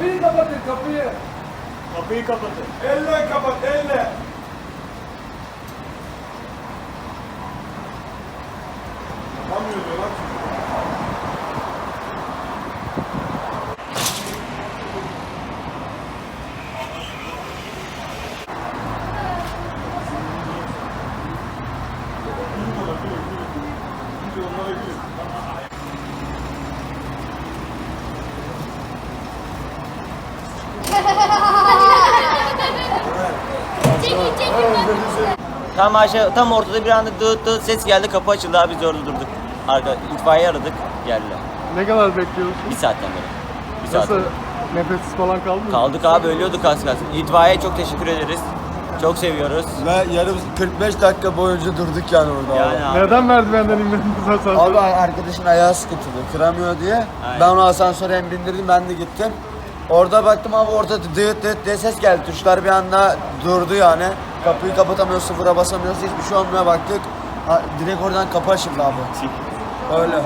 Kapıyı kapatın kapıyı. Kapıyı kapatın. Elle kapat elle. Kapamıyor diyor lan çocuk. Tam aşağı, tam ortada bir anda dıt dıt ses geldi, kapı açıldı abi biz orada durduk. Arka, itfaiye aradık, geldiler. Ne kadar bekliyorsun? Bir saatten beri. Bir saat. Nasıl nefessiz falan kaldın mı? Kaldık abi ölüyorduk az kalsın. İtfaiyeye çok teşekkür ederiz. Çok seviyoruz. Ve yarım 45 dakika boyunca durduk yani orada. Yani abi. Neden merdivenden inmediniz asansöre? Abi arkadaşın ayağı sıkıntılı, kıramıyor diye. Aynen. Ben onu asansöre hem bindirdim, ben de gittim. Orada baktım abi orada dıt dıt diye ses geldi. Tuşlar bir anda durdu yani. Kapıyı kapatamıyoruz, sıfıra basamıyoruz. Hiçbir şey olmuyor baktık. Ha, Direkt oradan kapı açıldı abi. Öyle.